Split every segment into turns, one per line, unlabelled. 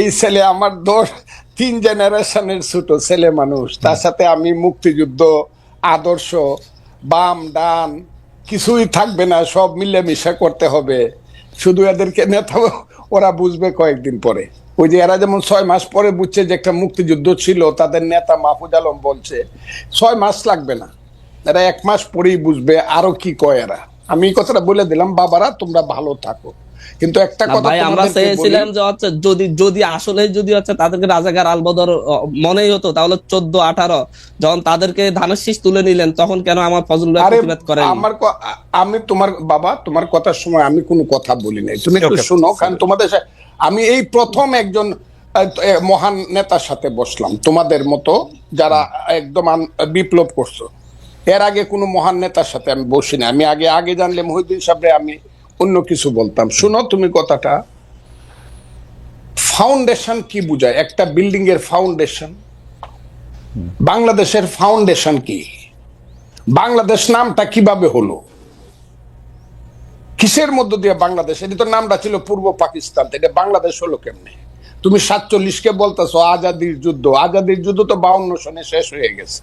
এই ছেলে আমার দোষ তিন জেনারেশনের ছোট ছেলে মানুষ। তার সাথে আমি মুক্তিযুদ্ধ আদর্শ বাম ডান কিছুই থাকবে না সব মিলেমিশে করতে হবে। শুধু এদেরকে নেতা ওরা বুঝবে কয়েকদিন পরে। ওই যে এরা যেমন ছয় মাস পরে বুঝছে যে একটা মুক্তিযুদ্ধ ছিল তাদের নেতা মাহফুজ আলম বলছে ছয় মাস লাগবে না। এরা এক মাস পরেই বুঝবে আরও কি কয় এরা। আমি এই কথাটা বলে দিলাম বাবারা তোমরা ভালো থাকো। কিন্তু একটা কথা
ভাই আমরা চেয়েছিলাম যে হচ্ছে যদি যদি আসলে যদি হচ্ছে তাদেরকে রাজাকার আলবদর মনেই হতো তাহলে চোদ্দ আঠারো যখন তাদেরকে ধানের শীষ তুলে নিলেন তখন কেন আমার ফজল ভাই প্রতিবাদ করেন
আমার আমি তোমার বাবা তোমার কথার সময় আমি কোনো কথা বলি নাই। তুমি একটু. শুনো কারণ তোমাদের আমি এই প্রথম একজন মহান নেতার সাথে বসলাম তোমাদের মতো যারা একদম বিপ্লব করছ। এর আগে কোনো মহান নেতার সাথে আমি বসি না আমি আগে আগে জানলে মহিউদ্দিন সাহেবরে আমি অন্য কিছু বলতাম। শুনো তুমি কথাটা। ফাউন্ডেশন কি বুঝায়? একটা বিল্ডিং এর ফাউন্ডেশন বাংলাদেশের ফাউন্ডেশন কি? বাংলাদেশ নামটা কীভাবে হলো? কিসের মধ্য দিয়ে বাংলাদেশ? এটা তো নামটা ছিল পূর্ব পাকিস্তান। এটা বাংলাদেশ হলো কেমনে? তুমি সাতচল্লিশ কে বলতেছো আজাদির যুদ্ধ। আজাদির যুদ্ধ তো বাউন্ন সনে শেষ হয়ে গেছে।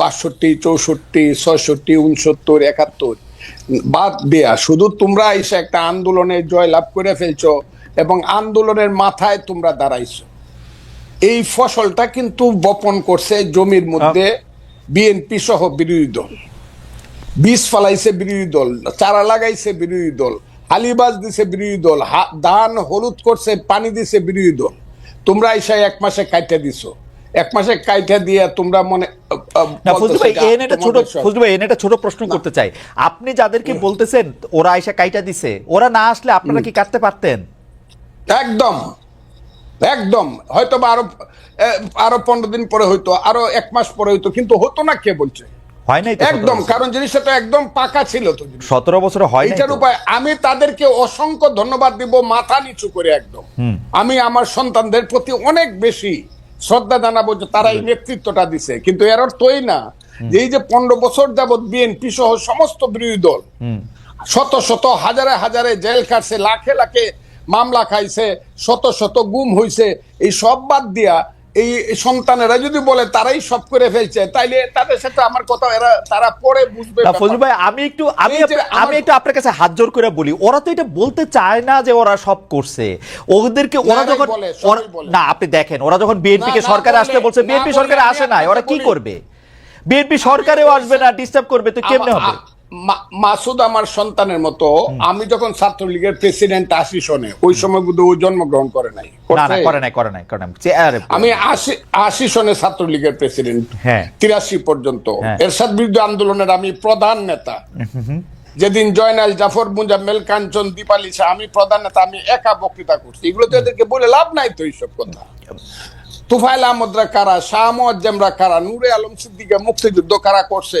বাষট্টি চৌষট্টি ছয়ষট্টি উনসত্তর একাত্তর। বাদ দেয়া শুধু তোমরা এসে একটা আন্দোলনে জয়লাভ করে ফেলছো এবং আন্দোলনের মাথায় তোমরা দাঁড়াইছো। এই ফসলটা কিন্তু বপন করছে জমির মধ্যে বিএনপি সহ বিরোধী দল। বীজ ফালাইছে বিরোধী দল চারা লাগাইছে বিরোধী দল আলিবাজ দিছে বিরোধী দল ধান হলুদ করছে পানি দিছে বিরোধী দল। তোমরা এসে এক মাসে কাইটা দিছো। এক মাসে কাইটা দিয়ে তোমরা মনে
এটা ছোট প্রশ্ন করতে চাই। আপনি যাদেরকে বলতেছেন ওরা আইসা কাইটা দিছে। ওরা না আসলে আপনারা কি কাটতে পারতেন?
একদম। একদম। হয়তো বা আরও আরও পনেরো দিন পরে হইতো আরও এক মাস পরে হইতো কিন্তু হতো না কে বলছে?
হয় নাই
একদম কারণ জিনিসটা তো একদম পাকা ছিল তো
সতেরো বছরে হয়
এটার উপায় আমি তাদেরকে অসংখ্য ধন্যবাদ দিব মাথা নিচু করে একদম। আমি আমার সন্তানদের প্রতি অনেক বেশি শ্রদ্ধা জানাব যে তারা এই নেতৃত্বটা দিছে। কিন্তু এর অর্থই না যে এই যে পনেরো বছর যাবৎ বিএনপি সহ সমস্ত বিরোধী দল শত শত হাজারে হাজারে জেল খাটছে লাখে লাখে মামলা খাইছে শত শত গুম হইছে এই সব বাদ দিয়া এই সন্তানেরা যদি বলে তারাই সব করে ফেলছে তাইলে তাদের সাথে আমার কথা এরা তারা পরে বুঝবে
না ফজলু। ভাই আমি একটু আমি আমি একটু আপনার কাছে হাত জোর করে বলি ওরা তো এটা বলতে চায় না যে ওরা সব করছে। ওদেরকে ওরা যখন। না আপনি দেখেন ওরা যখন বিএনপি কে সরকারে আসতে বলছে বিএনপি সরকারে আসে না ওরা কি করবে? বিএনপি সরকারেও আসবে না ডিস্টার্ব করবে তো কেমনে হবে?
মাসুদ আমার সন্তানের মতো আমি যখন ছাত্রলীগের প্রেসিডেন্ট আশি সনে ওই সময় বুধ ও জন্মগ্রহণ করে নাই।
না না করে নাই করে নাই করে নাই।
আমি আশি আশি সনে ছাত্রলীগের প্রেসিডেন্ট
হ্যাঁ।
তিরাশি পর্যন্ত।
হ্যাঁ।
এরশাদ বিরুদ্ধে আন্দোলনের আমি প্রধান নেতা। যেদিন জয়নাল জাফর মুজাম্মেল কাঞ্চন দীপালি শাহ আমি প্রধান নেতা আমি একা বক্তৃতা করছি। এগুলো তো এদেরকে বলে লাভ নাই তো এইসব কথা। তুফাইল আহমদরা কারা? শাহ মোয়াজ্জেমরা কারা? নূরে আলম সিদ্দিকা মুক্তিযুদ্ধ কারা করছে?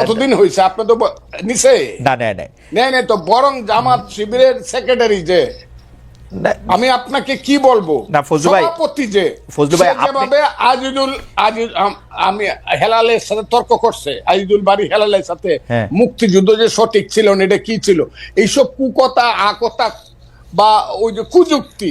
কতদিন হয়েছে আপনি তো নিচে
না নেয় নেয়
নেই নেই তো বরং জামাত শিবিরের সেক্রেটারি যে। আমি আপনাকে কি বলব?
না, ফজলু ভাই-
সভাপতি যে
ফজলু ভাই, আপনি-
যেভাবে আজিজুল আজিজ আমি হেলালের সাথে তর্ক করছে আজিজুল বাড়ি হেলালের সাথে
হ্যাঁ।
মুক্তিযুদ্ধ যে সঠিক ছিল না এটা কি ছিল? এইসব কুকথা আকতা বা ওই যে কুযুক্তি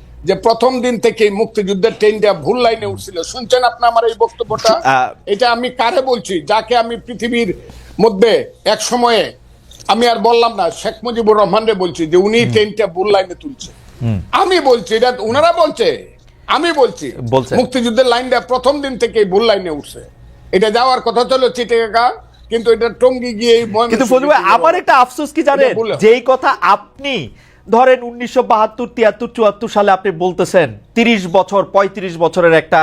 যে প্রথম দিন থেকে মুক্তিযুদ্ধের ট্রেনটা ভুল লাইনে উঠছিল। শুনছেন আপনি আমার এই বক্তব্যটা? এটা আমি কারে বলছি? যাকে আমি পৃথিবীর মধ্যে এক সময়ে আমি আর বললাম না শেখ মুজিবুর রহমানরে বলছি যে উনি ট্রেনটা ভুল লাইনে তুলছে। আমি বলছি এটা উনারা বলছে? আমি বলছি মুক্তিযুদ্ধের লাইনটা প্রথম দিন থেকে ভুল লাইনে উঠছে। এটা যাওয়ার কথা ছিল চিটেগা কিন্তু এটা টঙ্গি গিয়ে
কিন্তু আমার একটা আফসোস কি জানেন। যেই কথা আপনি ধরেন উনিশশো বাহাত্তর তিয়াত্তর চুয়াত্তর সালে আপনি বলতেছেন তিরিশ বছর পঁয়ত্রিশ বছরের একটা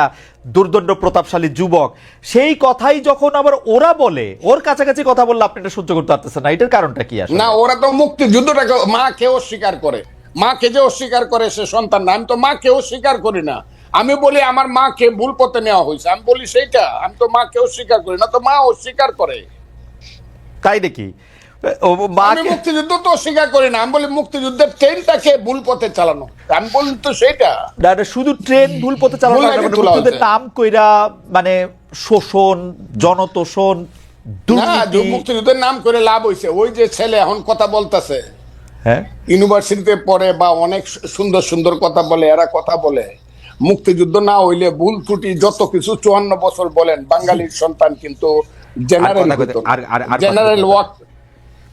দুর্দণ্ড প্রতাপশালী যুবক। সেই কথাই যখন আবার ওরা বলে ওর কাছাকাছি কথা বললে আপনি এটা সহ্য করতে পারতেছেন না। এটার কারণটা কি আসলে?
না ওরা তো মুক্তিযুদ্ধটাকে মা কেউ স্বীকার করে। মা কে যে অস্বীকার করে সে সন্তান না আমি তো মা কেউ স্বীকার করি না। আমি বলি আমার মাকে ভুল পথে নেওয়া হয়েছে। আমি বলি সেইটা আমি তো মা কেউ স্বীকার করি না তো মা অস্বীকার করে।
তাই নাকি? ও
আমি মুক্তিযুদ্ধ তো অস্বীকার করি না। আমি বলি মুক্তিযুদ্ধের ট্রেনটাকে ভুল পথে চালানো? আমি বলি তো সেইটা
না, শুধু ট্রেন ভুল পথে চালানো হয় মানে নাম কইরা মানে শোষণ জনতোষণ
মুক্তিযুদ্ধের নাম করে লাভ হয়েছে ওই যে ছেলে এখন কথা বলতেছে।
হ্যাঁ?
ইউনিভার্সিটিতে পড়ে বা অনেক সুন্দর সুন্দর কথা বলে এরা কথা বলে। মুক্তিযুদ্ধ না হইলে ভুল ত্রুটি যত কিছু চুয়ান্ন বছর বলেন বাঙালির সন্তান কিন্তু জেনারেল জেনারেল ওয়াক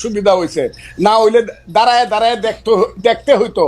সুবিধা হয়েছে না হইলে দাঁড়ায় দাঁড়ায় দেখতে দেখতে হইতো।